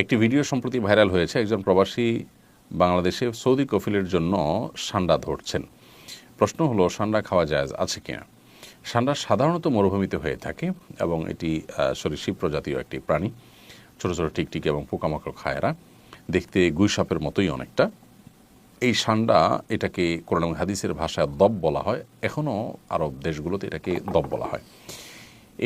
একটি ভিডিও সম্প্রতি ভাইরাল হয়েছে। একজন প্রবাসী বাংলাদেশে সৌদি কফিলের জন্য সান্ডা ধরছেন। প্রশ্ন হলো, সান্ডা খাওয়া যায়, আছে কিনা? সান্ডা সাধারণত মরুভূমিতে হয়ে থাকে এবং এটি সরীসৃপ প্রজাতীয় একটি প্রাণী। ছোট ছোট টিকটিকি এবং পোকামাকড় খায় এরা। দেখতে গুইসাপের মতোই অনেকটা। এই সান্ডা এটাকে কোরআন হাদিসের ভাষায় দব বলা হয়। এখনও আরব দেশগুলোতে এটাকে দব বলা হয়।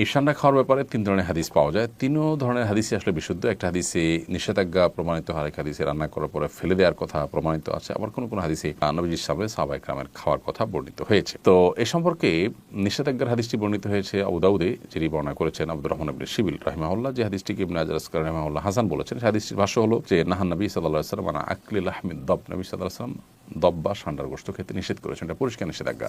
এই সান্ডা খাওয়ার ব্যাপারে তিন ধরনের হাদিস পাওয়া যায়। তিনও ধরনের হাদিসই আসলে বিশুদ্ধ। একটা হাদিসে নিষেধাজ্ঞা প্রমাণিত হয় এক হাদিসে রান্না করার পরে ফেলে দেওয়ার কথা প্রমাণিত আছে। আবার কোনো কোনো হাদিসে নবীজির সামনে সাহাবাই ক্রামের খাওয়ার কথা বর্ণিত হয়েছে। তো এ সম্পর্কে নিষেধাজ্ঞার হাদিসটি বর্ণিত হয়েছে আবুদাউদে যিনি বর্ণনা করেছেন আব্দুর রহমান আবিন শিবিল রাহিমাহুল্লাহ। যে হাদিসটিকে ইবনে আজর আসকার রাহিমাহুল্লাহ হাসান বলেছেন, সেই হাদিসটির ভাষ্য হলো যে, নাহান নবী সাল্লাহ সাল্লাম মানে আকলিল আহমেদ দব। নবী সাল্লাহ সাল্লাম দব বা সান্ডার গোস্ত খেতে নিষেধ করেছেন। এটা পরিষ্কার নিষেধাজ্ঞা।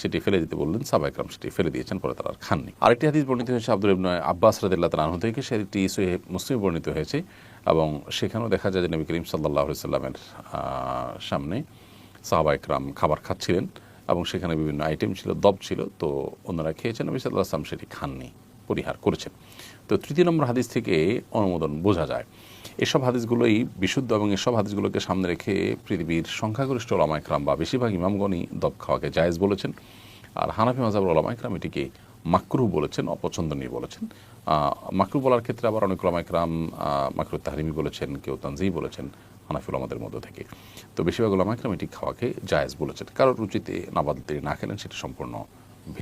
সেটি ফেলে দিতে বললেন সাবাইকরাম সেটি ফেলে দিয়েছেন, পরে তারা আর খাননি। আরেকটি হাদিস বর্ণিত হয়েছে আব্দুল ইবনে আব্বাস রাদিল্লাহ তালাহ থেকে, সেটি সহিহ মুসলিম বর্ণিত হয়েছে এবং সেখানেও দেখা যায় যে নবী করিম সাল্লাহ সাল্লামের সামনে সাহাবা একরাম খাবার খাচ্ছিলেন এবং সেখানে বিভিন্ন আইটেম ছিল, দব ছিল, তো অন্যরা খেয়েছেন, নবী সাল্লাহ আসলাম সেটি খাননি, পরিহার করেছেন। তো তৃতীয় নম্বর হাদিস থেকে অনুমোদন বোঝা যায় এসব হাদিসগুলোই বিশুদ্ধ এবং এসব হাদিসগুলোকে সামনে রেখে পৃথিবীর সংখ্যাগরিষ্ঠ ওলামাইকরাম বা বেশিরভাগ ইমামগণই দব খাওয়াকে জায়েজ বলেছেন। আর হানাফি মাজাবুল ওলামাইকরাম এটিকে মাকরু বলেছেন, অপছন্দনীয় বলেছেন। মাকরু বলার ক্ষেত্রে আবার অনেক ওলামাইকরাম মাকরু তাহরিমি বলেছেন, কেউ তানজি বলেছেন, হানাফি ওলামাদের মধ্য থেকে। তো বেশিরভাগ ওলামাইকরাম এটি খাওয়াকে জায়েজ বলেছেন। কারোর রুচিতে নাবাদ তিনি না খেলেন, সেটি সম্পূর্ণ